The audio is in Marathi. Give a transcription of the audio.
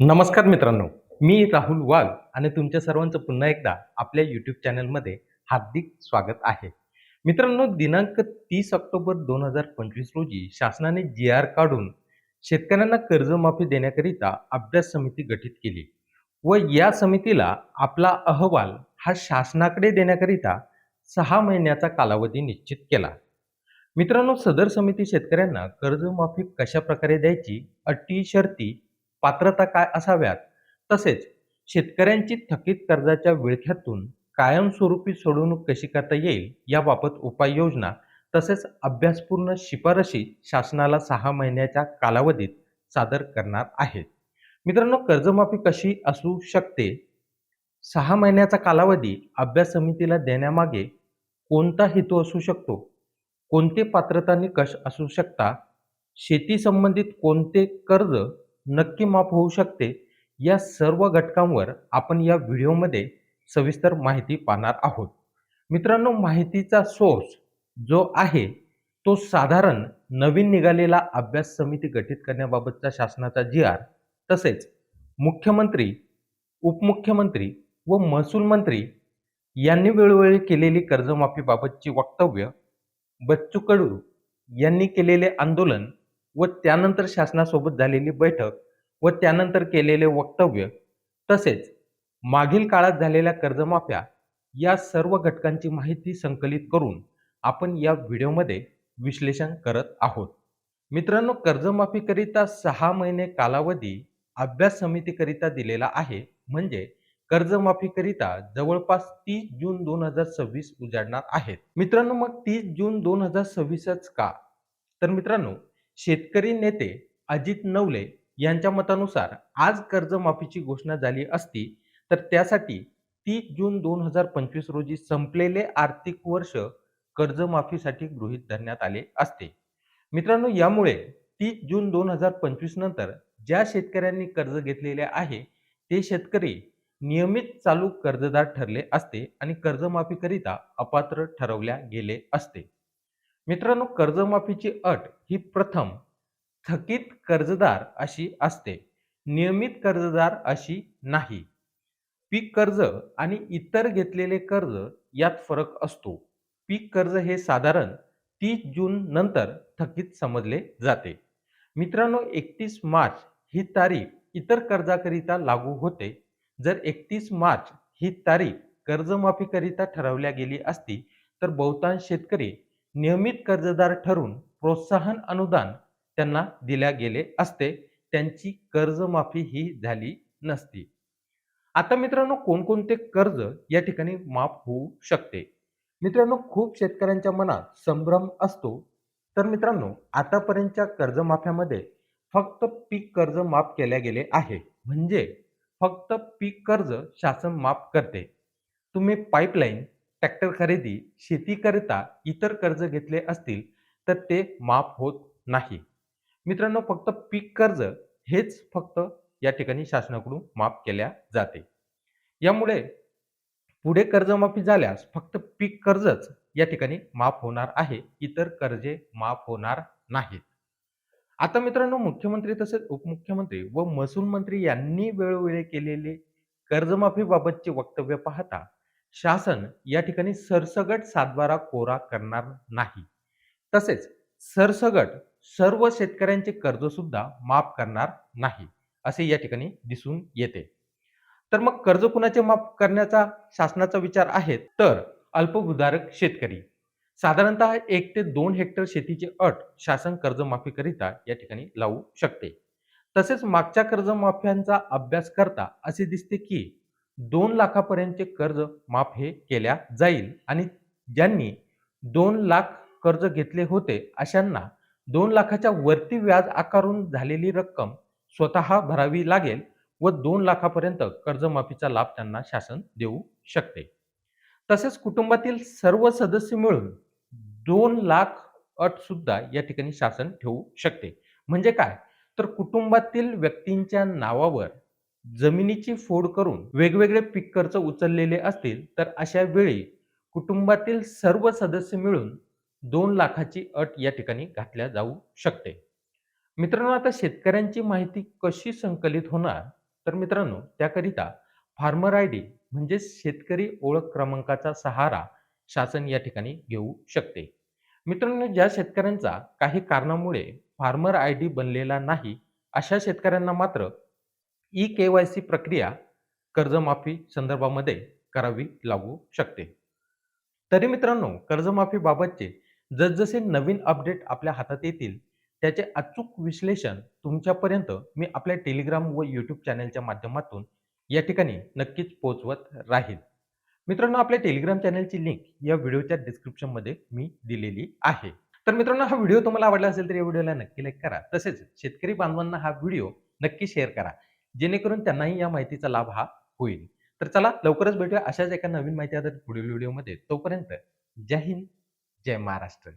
नमस्कार मित्रांनो मी राहुल वाघ आणि तुमच्या सर्वांचं पुन्हा एकदा आपल्या यूट्यूब चॅनलमध्ये हार्दिक स्वागत आहे. मित्रांनो दिनांक तीस ऑक्टोबर दोन हजार पंचवीस रोजी शासनाने जी आर काढून शेतकऱ्यांना कर्जमाफी देण्याकरिता अभ्यास समिती गठीत केली. व या समितीला आपला अहवाल हा शासनाकडे देण्याकरिता सहा महिन्याचा कालावधी निश्चित केला. मित्रांनो सदर समिती शेतकऱ्यांना कर्जमाफी कशा प्रकारे द्यायची अटी शर्ती पात्रता काय असाव्यात? तसेच शेतकऱ्यांची थकीत कर्जाच्या विळख्यातून कायमस्वरूपी सोडवणूक कशी करता येईल याबाबत उपाययोजना तसेच अभ्यासपूर्ण शिफारशी शासनाला सहा महिन्याच्या कालावधीत सादर करणार आहेत. मित्रांनो कर्जमाफी कशी असू शकते? सहा महिन्याचा कालावधी अभ्यास समितीला देण्यामागे कोणता हेतू असू शकतो? कोणते पात्रता निकष असू शकता? शेती संबंधित कोणते कर्ज नक्की माफ होऊ शकते. या सर्व घटकांवर आपण या व्हिडिओमध्ये सविस्तर माहिती पाहणार आहोत. मित्रांनो माहितीचा सोर्स जो आहे तो साधारण नवीन निघालेला अभ्यास समिती गठीत करण्याबाबतचा शासनाचा जी आर तसेच मुख्यमंत्री उपमुख्यमंत्री व महसूल मंत्री यांनी वेळोवेळी केलेली कर्जमाफीबाबतची वक्तव्य बच्चू कडू यांनी केलेले आंदोलन व त्यानंतर शासनासोबत झालेली बैठक व त्यानंतर केलेले वक्तव्य तसेच मागील काळात झालेल्या कर्जमाफ्या या सर्व घटकांची माहिती संकलित करून आपण या व्हिडिओमध्ये विश्लेषण करत आहोत. मित्रांनो कर्जमाफीकरिता सहा महिने कालावधी अभ्यास समितीकरिता दिलेला आहे. म्हणजे कर्जमाफीकरिता जवळपास तीस जून दोन हजार सव्वीस उजाडणार आहेत. मित्रांनो मग तीस जून दोन हजार सव्वीसच का? तर मित्रांनो शेतकरी नेते अजित नवले यांच्या मतानुसार आज कर्जमाफीची घोषणा झाली असती तर त्यासाठी तीस जून दोन हजार पंचवीस रोजी संपलेले आर्थिक वर्ष कर्जमाफीसाठी गृहीत धरण्यात आले असते. मित्रांनो यामुळे तीस जून दोन हजार पंचवीस नंतर ज्या शेतकऱ्यांनी कर्ज घेतलेले आहे ते शेतकरी नियमित चालू कर्जदार ठरले असते आणि कर्जमाफीकरिता अपात्र ठरवल्या गेले असते. मित्रांनो कर्जमाफीची अट ही प्रथम थकीत कर्जदार अशी असते. नियमित कर्जदार अशी नाही. पीक कर्ज आणि इतर घेतलेले कर्ज यात फरक असतो. पीक कर्ज हे साधारण तीस जून नंतर थकीत समजले जाते. मित्रांनो एकतीस मार्च ही तारीख इतर कर्जाकरिता लागू होते. जर एकतीस मार्च ही तारीख कर्जमाफीकरिता ठरवल्या गेली असती तर बहुतांश शेतकरी नियमित कर्जदार ठरून प्रोत्साहन अनुदान त्यांना दिल्या गेले असते. त्यांची कर्जमाफी ही झाली नसती. आता मित्रांनो कोणकोणते कर्ज या ठिकाणी माफ होऊ शकते? मित्रांनो खूप शेतकऱ्यांच्या मनात संभ्रम असतो. तर मित्रांनो आतापर्यंतच्या कर्जमाफ्यामध्ये फक्त पीक कर्ज माफ केले गेले आहे. म्हणजे फक्त पीक कर्ज शासन माफ करते. तुम्ही पाईपलाईन ट्रॅक्टर खरेदी शेतीकरिता इतर कर्ज घेतले असतील तर ते माफ होत नाही. मित्रांनो फक्त पीक कर्ज हेच फक्त या ठिकाणी शासनाकडून माफ केल्या जाते. यामुळे पुढे कर्जमाफी झाल्यास फक्त पीक कर्जच या ठिकाणी माफ होणार आहे इतर कर्जे माफ होणार नाहीत. आता मित्रांनो मुख्यमंत्री तसेच उपमुख्यमंत्री व महसूल मंत्री यांनी वेळोवेळी केलेले कर्जमाफीबाबतचे वक्तव्य पाहता शासन या ठिकाणी सरसगट सातबारा कोरा करणार नाही. तसेच सरसगट सर्व शेतकऱ्यांचे कर्ज सुद्धा माफ करणार नाही असे या ठिकाणी दिसून येते. तर मग कर्ज कुणाचे माफ करण्याचा शासनाचा विचार आहे? तर अल्पभूधारक शेतकरी. साधारणतः एक ते दोन हेक्टर शेतीची अट शासन कर्जमाफीकरिता या ठिकाणी लावू शकते. तसेच मागच्या कर्जमाफ्यांचा अभ्यास करता असे दिसते की दोन लाखापर्यंतचे कर्ज माफ हे केल्या जाईल आणि ज्यांनी दोन लाख कर्ज घेतले होते अशांना दोन लाखाच्या वरती व्याज आकारून झालेली रक्कम स्वतः भरावी लागेल व दोन लाखापर्यंत कर्जमाफीचा लाभ त्यांना शासन देऊ शकते. तसेच कुटुंबातील सर्व सदस्य मिळून दोन लाख अट सुद्धा या ठिकाणी शासन ठेवू शकते. म्हणजे काय? तर कुटुंबातील व्यक्तींच्या नावावर जमिनीची फोड करून वेगवेगळे पीक कर्ज उचललेले असतील तर अशा वेळी कुटुंबातील सर्व सदस्य मिळून दोन लाखाची अट या ठिकाणी घातल्या जाऊ शकते मित्रांनो आता शेतकऱ्यांची माहिती कशी संकलित होणार तर मित्रांनो त्याकरिता फार्मर आय डी म्हणजे शेतकरी ओळख क्रमांकाचा सहारा शासन या ठिकाणी घेऊ शकते. मित्रांनो ज्या शेतकऱ्यांचा काही कारणामुळे फार्मर आय डी बनलेला नाही, अशा शेतकऱ्यांना मात्र ई-के-वाय-सी प्रक्रिया कर्जमाफी संदर्भामध्ये करावी लागू शकते. तरी मित्रांनो कर्जमाफीबाबतचे जसजसे नवीन अपडेट आपल्या हातात येतील, त्याचे अचूक विश्लेषण तुमच्यापर्यंत मी आपल्या टेलिग्राम व यूट्यूब चॅनलच्या माध्यमातून या ठिकाणी नक्कीच पोहोचवत राहील. मित्रांनो आपल्या टेलिग्राम चॅनलची लिंक या व्हिडिओच्या डिस्क्रिप्शनमध्ये मी दिलेली आहे. तर मित्रांनो हा व्हिडिओ तुम्हाला आवडला असेल तर या व्हिडिओला नक्की लाईक करा. तसेच शेतकरी बांधवांना हा व्हिडिओ नक्की शेअर करा. जेणेकरून त्यांनाही या माहितीचा लाभ हा होईल. तर चला लवकरच भेटूया अशाच एका नवीन माहिती आधारित पुढील व्हिडिओमध्ये. तोपर्यंत जय हिंद, जय महाराष्ट्र.